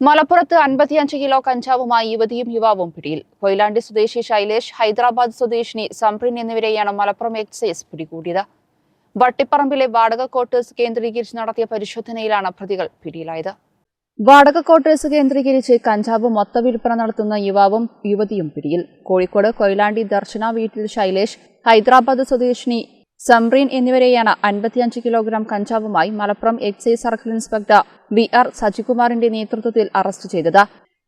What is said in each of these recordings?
മലപ്പുറത്ത് അൻപത്തിയഞ്ച് കിലോ കഞ്ചാവുമായി യുവതിയും യുവാവും പിടിയിൽ. കൊയിലാണ്ടി സ്വദേശി ശൈലേഷ് ഹൈദരാബാദ് സ്വദേശിനി സംപ്രിൻ എന്നിവരെയാണ് മലപ്പുറം എക്സൈസ് പിടികൂടിയത്. വട്ടിപ്പറമ്പിലെ വാടക ക്വാർട്ടേഴ്സ് കേന്ദ്രീകരിച്ച് നടത്തിയ പരിശോധനയിലാണ് പ്രതികൾ പിടിയിലായത്. വാടക ക്വാർട്ടേഴ്സ് കേന്ദ്രീകരിച്ച് കഞ്ചാവ് മൊത്ത വിൽപ്പന നടത്തുന്ന യുവാവും യുവതിയും പിടിയിൽ. കോഴിക്കോട് കൊയിലാണ്ടി ദർശന വീട്ടിൽ ശൈലേഷ് ഹൈദരാബാദ് സ്വദേശിനി സംറീൻ എന്നിവരെയാണ് അൻപത്തിയഞ്ച് കിലോഗ്രാം കഞ്ചാവുമായി Malappuram excise circle inspector B R സജികുമാറിന്റെ നേതൃത്വത്തിൽ അറസ്റ്റ് ചെയ്തത്.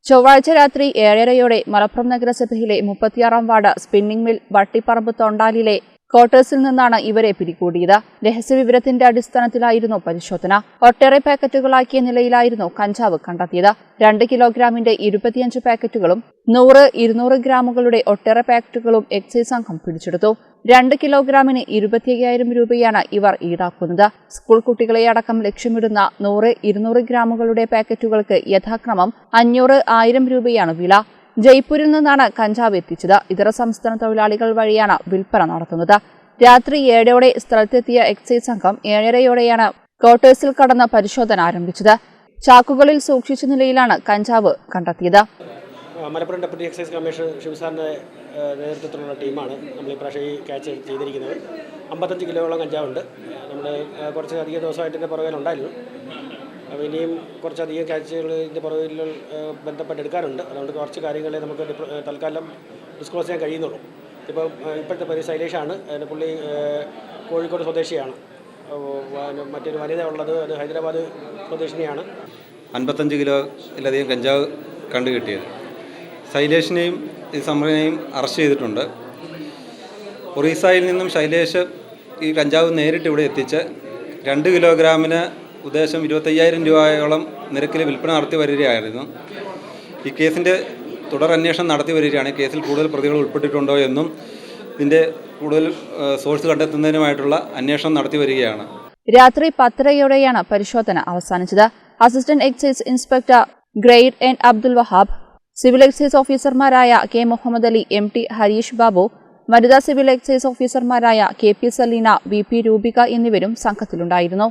ചൊവ്വാഴ്ച രാത്രി ഏഴരയോടെ മലപ്പുറം നഗരസഭയിലെ മുപ്പത്തിയാറാം വാർഡ് സ്പിന്നിംഗ് മിൽ വട്ടിപ്പറമ്പ് തൊണ്ടാലിലെ ക്വാർട്ടേഴ്സിൽ നിന്നാണ് ഇവരെ പിടികൂടിയത്. രഹസ്യവിവരത്തിന്റെ അടിസ്ഥാനത്തിലായിരുന്നു പരിശോധന. ഒട്ടേറെ പാക്കറ്റുകളാക്കിയ നിലയിലായിരുന്നു കഞ്ചാവ് കണ്ടെത്തിയത്. രണ്ട് കിലോഗ്രാമിന്റെ ഇരുപത്തിയഞ്ച് പാക്കറ്റുകളും നൂറ് ഇരുന്നൂറ് ഗ്രാമുകളുടെ ഒട്ടേറെ പാക്കറ്റുകളും എക്സൈസ് സംഘം പിടിച്ചെടുത്തു. രണ്ട് കിലോഗ്രാമിന് ഇരുപത്തിയ്യായിരം രൂപയാണ് ഇവർ ഈടാക്കുന്നത്. സ്കൂൾ കുട്ടികളെ അടക്കം ലക്ഷ്യമിടുന്ന നൂറ് ഇരുന്നൂറ് ഗ്രാമുകളുടെ പാക്കറ്റുകൾക്ക് യഥാക്രമം അഞ്ഞൂറ് ആയിരം രൂപയാണ് വില. ജയ്പൂരിൽ നിന്നാണ് കഞ്ചാവ് എത്തിച്ചത്. ഇതര സംസ്ഥാന തൊഴിലാളികൾ വഴിയാണ് വിൽപ്പന നടത്തുന്നത്. രാത്രി ഏഴോടെ സ്ഥലത്തെത്തിയ എക്സൈസ് സംഘം ഏഴരയോടെയാണ് ക്വാർട്ടേഴ്സിൽ കടന്ന് പരിശോധന ആരംഭിച്ചത്. ചാക്കുകളിൽ സൂക്ഷിച്ച നിലയിലാണ് കഞ്ചാവ് കണ്ടെത്തിയത്. മലപ്പുറം ഡെപ്യൂട്ടി എക്സൈസ് കമ്മീഷണർ ശിവസാറിന്റെ നേതൃത്വത്തിലുള്ള ടീമാണ് നമ്മൾ ഇപ്രാവശ്യം ഈ ക്യാച്ച് ചെയ്തിരിക്കുന്നത്. അമ്പത്തഞ്ച് കിലോയോളം കഞ്ചാവുണ്ട്. നമ്മൾ കുറച്ച് അധിക ദിവസമായിട്ട് പുറകിലുണ്ടായിരുന്നു ഇനിയും കുറച്ചധികം കാഴ്ചകൾ ഇതിന്റെ പുറകിൽ ബന്ധപ്പെട്ടെടുക്കാറുണ്ട് അതുകൊണ്ട് കുറച്ച് കാര്യങ്ങളെ നമുക്ക് തൽക്കാലം ഡിസ്ക്ലോസ് ചെയ്യാൻ കഴിയുന്നുള്ളൂ. ഇപ്പം ഇപ്പോഴത്തെ പേര് ശൈലേഷാണ്. പുള്ളി കോഴിക്കോട് സ്വദേശിയാണ്. മറ്റൊരു വനിത ഉള്ളത്. അത് ഹൈദരാബാദ് സ്വദേശിനിയാണ്. അൻപത്തഞ്ച് കിലോയിലധികം കഞ്ചാവ് കണ്ടു കിട്ടിയത്. ശൈലേഷിനെയും ഈ സമരനെയും അറസ്റ്റ് ചെയ്തിട്ടുണ്ട്. ഒറീസയിൽ നിന്നും ശൈലേഷ് ഈ കഞ്ചാവ് നേരിട്ട് ഇവിടെ എത്തിച്ച് രണ്ട് കിലോഗ്രാമിന് ഉദ്ദേശം ഇരുപത്തയ്യായിരം രൂപയോളം നിരക്കിൽ വിൽപ്പന നടത്തി വരികയായിരുന്നു. ഈ കേസിന്റെ തുടർ അന്വേഷണം നടത്തി വരികയാണ്. കേസിൽ കൂടുതൽ പ്രതികൾ ഉൾപ്പെട്ടിട്ടുണ്ടോ എന്നും ഇതിന്റെ കൂടുതൽ സോഴ്സ് കണ്ടെത്തുന്നതിനുമായിട്ടുള്ള അന്വേഷണം നടത്തി വരികയാണ്. രാത്രി പത്തരയോടെയാണ് പരിശോധന അവസാനിച്ചത്. Assistant excise inspector grade N Abdul Wahab civil excise ഓഫീസർമാരായ K Muhammad Ali M T Harish Babu വനിതാ സിവിൽ എക്സൈസ് ഓഫീസർമാരായ K P Saleena V P Roopika എന്നിവരും സംഘത്തിലുണ്ടായിരുന്നു.